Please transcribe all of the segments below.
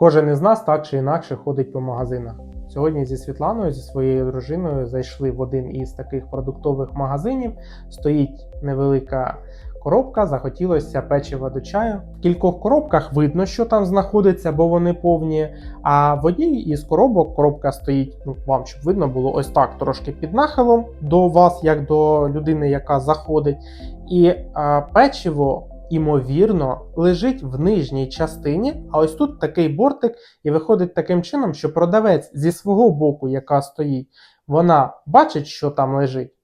Кожен із нас так чи інакше ходить по магазинах. Сьогодні зі Світланою, зі своєю дружиною, зайшли в один із таких продуктових магазинів. Стоїть невелика коробка, захотілося печива до чаю. В кількох коробках видно, що там знаходиться, бо вони повні. А в одній із коробок коробка стоїть, ну вам щоб видно було ось так, трошки під нахилом до вас, як до людини, яка заходить. І а, печиво, імовірно, лежить в нижній частині. А ось тут такий бортик, і виходить таким чином, що продавець зі свого боку, яка стоїть, вона бачить, що там лежить.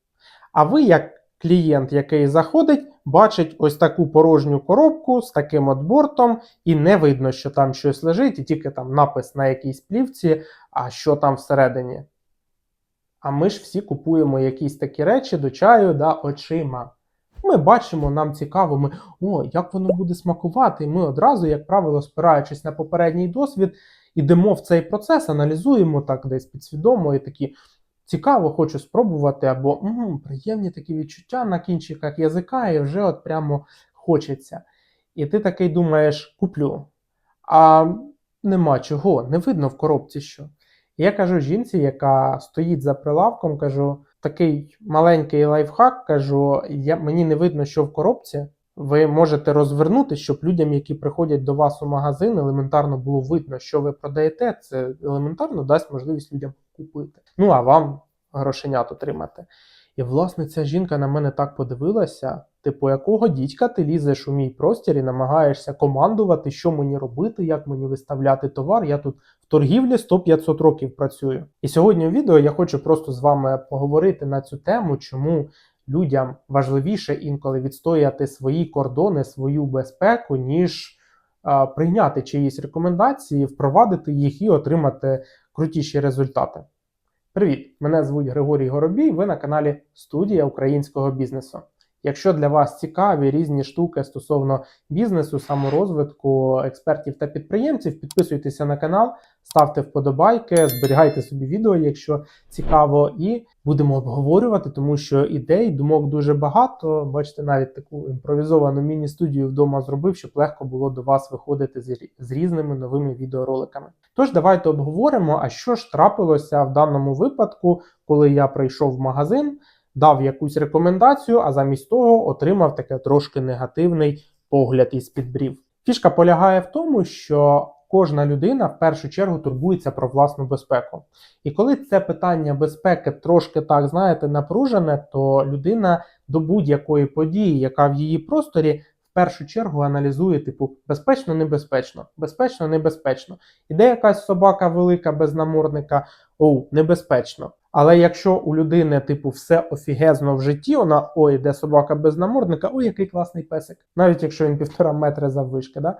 А ви, як клієнт, який заходить, бачить ось таку порожню коробку з таким от бортом, і не видно, що там щось лежить, і тільки там напис на якійсь плівці, а що там всередині. А ми ж всі купуємо якісь такі речі до чаю да, очима. Ми бачимо, нам цікаво, ми о, як воно буде смакувати. І ми одразу, як правило, спираючись на попередній досвід, ідемо в цей процес, аналізуємо так десь підсвідомо і такі цікаво, хочу спробувати, або м, приємні такі відчуття на кінчиках язика, і вже от прямо хочеться. І ти такий думаєш, куплю. А нема чого, не видно в коробці що. Я кажу жінці, яка стоїть за прилавком, кажу, такий маленький лайфхак, кажу, я, мені не видно, що в коробці. Ви можете розвернути, щоб людям, які приходять до вас у магазин, елементарно було видно, що ви продаєте. Це елементарно дасть можливість людям купити. Ну а вам грошенят отримати. І власне ця жінка на мене так подивилася: типу, якого дідька ти лізеш у мій простір і намагаєшся командувати, що мені робити, як мені виставляти товар. Я тут в торгівлі 100-500 років працюю. І сьогодні в відео я хочу просто з вами поговорити на цю тему, чому людям важливіше інколи відстояти свої кордони, свою безпеку, ніж а, прийняти чиїсь рекомендації, впровадити їх і отримати крутіші результати. Привіт! Мене звуть Григорій Горобій. Ви на каналі Студія українського бізнесу. Якщо для вас цікаві різні штуки стосовно бізнесу, саморозвитку, експертів та підприємців, підписуйтеся на канал, ставте вподобайки, зберігайте собі відео, якщо цікаво, і будемо обговорювати, тому що ідей, думок дуже багато. Бачите, навіть таку імпровізовану міні-студію вдома зробив, щоб легко було до вас виходити з рі- з різними новими відеороликами. Тож давайте обговоримо, а що ж трапилося в даному випадку, коли я прийшов в магазин дав якусь рекомендацію, а замість того отримав таке трошки негативний погляд із підбрів. Фішка полягає в тому, що кожна людина в першу чергу турбується про власну безпеку. І коли це питання безпеки трошки так, знаєте, напружене, то людина до будь-якої події, яка в її просторі, в першу чергу аналізує, типу, безпечно, небезпечно, безпечно, небезпечно. Іде якась собака велика без намордника, оу, небезпечно. Але якщо у людини, типу, все офігезно в житті, вона ой, де собака без намордника, ой, який класний песик, навіть якщо він півтора метри заввишки. Да?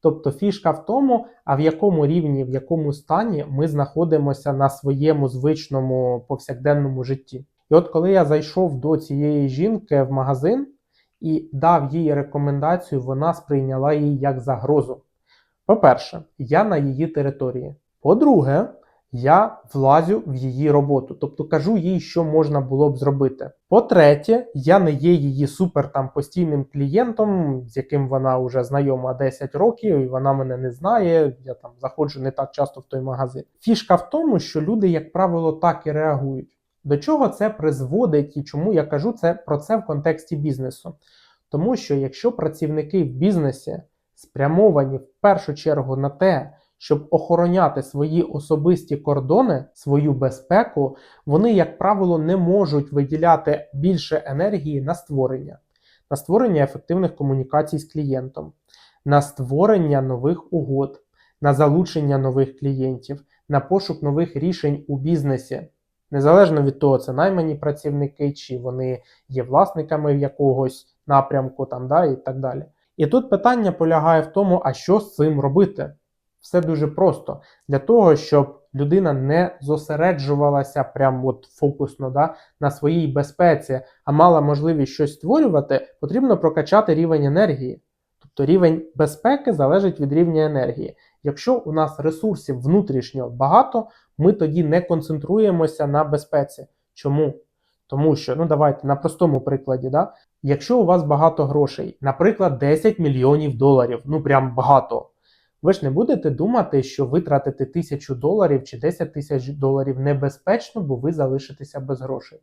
Тобто фішка в тому, а в якому рівні, в якому стані ми знаходимося на своєму звичному повсякденному житті. І от коли я зайшов до цієї жінки в магазин і дав їй рекомендацію, вона сприйняла її як загрозу. По-перше, я на її території. По-друге, я влазю в її роботу, тобто кажу їй, що можна було б зробити. По-третє, я не є її супер там постійним клієнтом, з яким вона вже знайома 10 років, і вона мене не знає. Я там заходжу не так часто в той магазин. Фішка в тому, що люди, як правило, так і реагують. До чого це призводить і чому я кажу це про це в контексті бізнесу? Тому що якщо працівники в бізнесі спрямовані в першу чергу на те, щоб охороняти свої особисті кордони, свою безпеку, вони, як правило, не можуть виділяти більше енергії на створення, на створення ефективних комунікацій з клієнтом, на створення нових угод, на залучення нових клієнтів, на пошук нових рішень у бізнесі. Незалежно від того, це наймані працівники, чи вони є власниками якогось напрямку, там, да, і так далі. І тут питання полягає в тому, а що з цим робити? Все дуже просто для того, щоб людина не зосереджувалася прям от фокусно да, на своїй безпеці, а мала можливість щось створювати, потрібно прокачати рівень енергії. Тобто рівень безпеки залежить від рівня енергії. Якщо у нас ресурсів внутрішньо багато, ми тоді не концентруємося на безпеці. Чому? Тому що, ну давайте на простому прикладі, да? якщо у вас багато грошей, наприклад, 10 мільйонів доларів, ну прям багато Ви ж не будете думати, що витратити тисячу доларів чи 10 тисяч доларів небезпечно, бо ви залишитеся без грошей.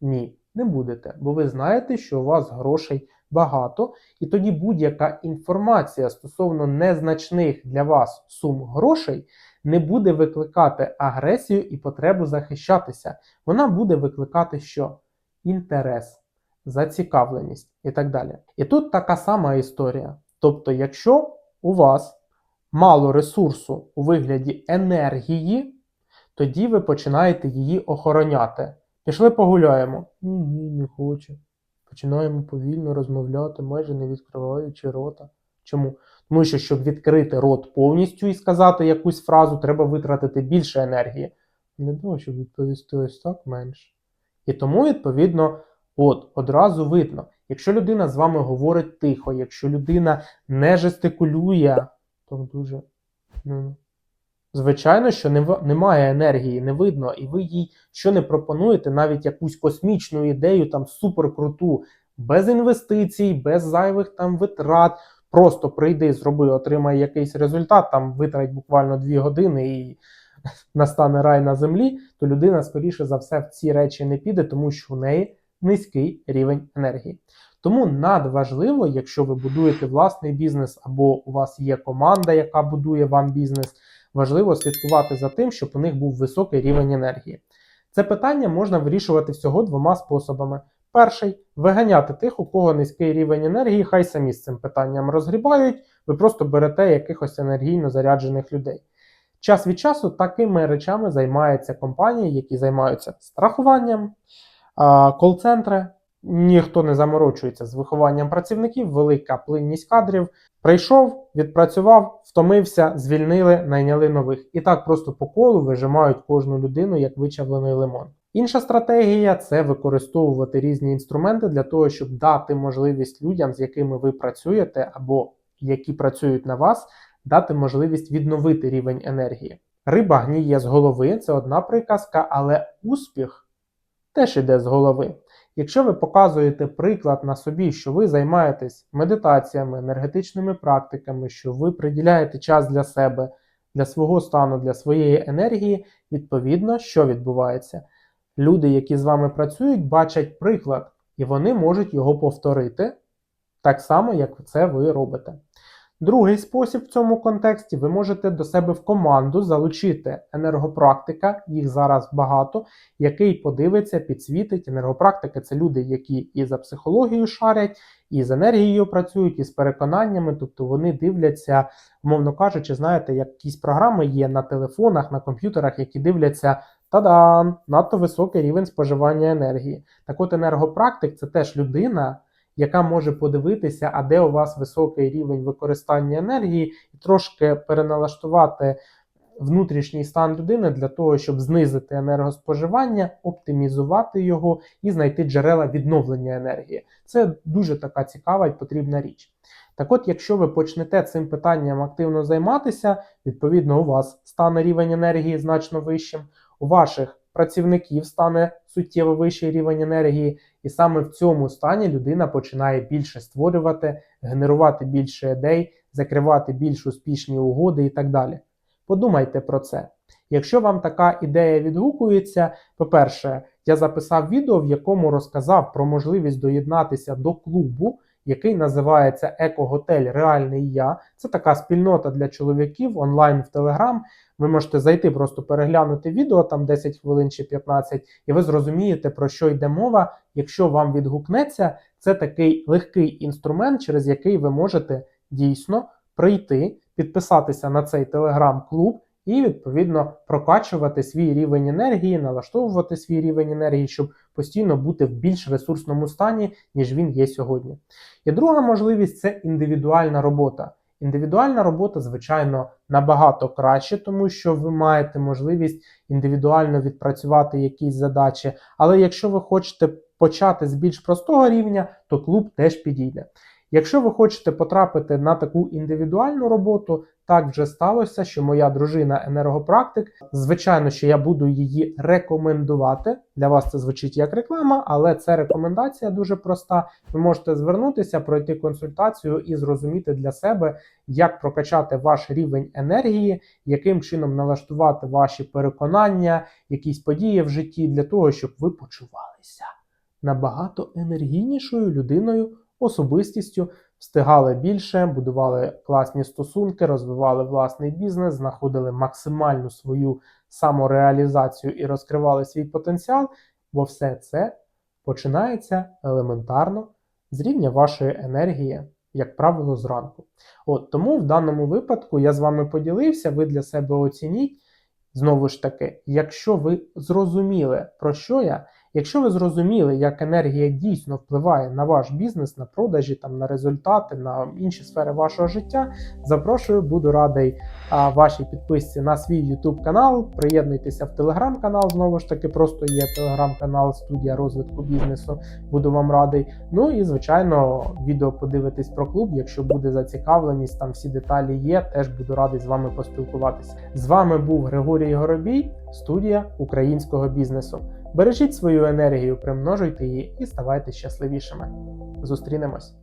Ні, не будете, бо ви знаєте, що у вас грошей багато, і тоді будь-яка інформація стосовно незначних для вас сум грошей не буде викликати агресію і потребу захищатися. Вона буде викликати що? Інтерес, зацікавленість і так далі. І тут така сама історія. Тобто, якщо у вас мало ресурсу у вигляді енергії, тоді ви починаєте її охороняти. Пішли погуляємо. Ні, ні, не хочу. Починаємо повільно розмовляти, майже не відкриваючи рота. Чому? Тому що, щоб відкрити рот повністю і сказати якусь фразу, треба витратити більше енергії. Не того, щоб відповісти ось так менше. І тому, відповідно, от одразу видно, якщо людина з вами говорить тихо, якщо людина не жестикулює, то дуже. Ну, звичайно, що не, немає енергії, не видно, і ви їй що не пропонуєте, навіть якусь космічну ідею, там суперкруту, без інвестицій, без зайвих там витрат. Просто прийди, зроби, отримай якийсь результат, там витрать буквально дві години і настане рай на землі, то людина, скоріше за все, в ці речі не піде, тому що у неї низький рівень енергії. Тому надважливо, якщо ви будуєте власний бізнес або у вас є команда, яка будує вам бізнес, важливо слідкувати за тим, щоб у них був високий рівень енергії. Це питання можна вирішувати всього двома способами. Перший виганяти тих, у кого низький рівень енергії, хай самі з цим питанням розгрібають, ви просто берете якихось енергійно заряджених людей. Час від часу такими речами займаються компанії, які займаються страхуванням, кол-центри. Ніхто не заморочується з вихованням працівників, велика плинність кадрів. Прийшов, відпрацював, втомився, звільнили, найняли нових. І так просто по колу вижимають кожну людину як вичавлений лимон. Інша стратегія це використовувати різні інструменти для того, щоб дати можливість людям, з якими ви працюєте, або які працюють на вас, дати можливість відновити рівень енергії. Риба гніє з голови це одна приказка, але успіх теж іде з голови. Якщо ви показуєте приклад на собі, що ви займаєтесь медитаціями, енергетичними практиками, що ви приділяєте час для себе, для свого стану, для своєї енергії, відповідно, що відбувається? Люди, які з вами працюють, бачать приклад, і вони можуть його повторити так само, як це ви робите. Другий спосіб в цьому контексті ви можете до себе в команду залучити енергопрактика, їх зараз багато, який подивиться, підсвітить. Енергопрактики це люди, які і за психологією шарять, і з енергією працюють, і з переконаннями, тобто вони дивляться, мовно кажучи, знаєте, якісь програми є на телефонах, на комп'ютерах, які дивляться. Та-дам! Надто високий рівень споживання енергії. Так от енергопрактик це теж людина, яка може подивитися, а де у вас високий рівень використання енергії, і трошки переналаштувати внутрішній стан людини для того, щоб знизити енергоспоживання, оптимізувати його і знайти джерела відновлення енергії. Це дуже така цікава і потрібна річ. Так от, якщо ви почнете цим питанням активно займатися, відповідно, у вас стане рівень енергії значно вищим, у ваших працівників стане суттєво вищий рівень енергії, і саме в цьому стані людина починає більше створювати, генерувати більше ідей, закривати більш успішні угоди і так далі. Подумайте про це. Якщо вам така ідея відгукується, по-перше, я записав відео, в якому розказав про можливість доєднатися до клубу, який називається Еко-Готель Реальний Я. Це така спільнота для чоловіків онлайн в Телеграм. Ви можете зайти, просто переглянути відео, там 10 хвилин чи 15, і ви зрозумієте, про що йде мова. Якщо вам відгукнеться, це такий легкий інструмент, через який ви можете дійсно прийти, підписатися на цей телеграм-клуб і, відповідно, прокачувати свій рівень енергії, налаштовувати свій рівень енергії, щоб постійно бути в більш ресурсному стані, ніж він є сьогодні. І друга можливість це індивідуальна робота. Індивідуальна робота, звичайно, набагато краще, тому що ви маєте можливість індивідуально відпрацювати якісь задачі. Але якщо ви хочете почати з більш простого рівня, то клуб теж підійде. Якщо ви хочете потрапити на таку індивідуальну роботу, так вже сталося, що моя дружина енергопрактик. Звичайно, що я буду її рекомендувати. Для вас це звучить як реклама, але це рекомендація дуже проста. Ви можете звернутися, пройти консультацію і зрозуміти для себе, як прокачати ваш рівень енергії, яким чином налаштувати ваші переконання, якісь події в житті для того, щоб ви почувалися набагато енергійнішою людиною, особистістю, встигали більше, будували класні стосунки, розвивали власний бізнес, знаходили максимальну свою самореалізацію і розкривали свій потенціал, бо все це починається елементарно з рівня вашої енергії, як правило, зранку. От тому в даному випадку я з вами поділився, ви для себе оцініть. Знову ж таки, якщо ви зрозуміли, про що я, якщо ви зрозуміли, як енергія дійсно впливає на ваш бізнес, на продажі, там, на результати, на інші сфери вашого життя, запрошую, буду радий а, вашій підписці на свій YouTube канал. Приєднуйтеся в телеграм-канал, знову ж таки, просто є телеграм-канал Студія розвитку бізнесу. Буду вам радий. Ну і звичайно, відео подивитись про клуб. Якщо буде зацікавленість, там всі деталі є. Теж буду радий з вами поспілкуватися. З вами був Григорій Горобій, студія українського бізнесу. Бережіть свою енергію, примножуйте її і ставайте щасливішими. Зустрінемось!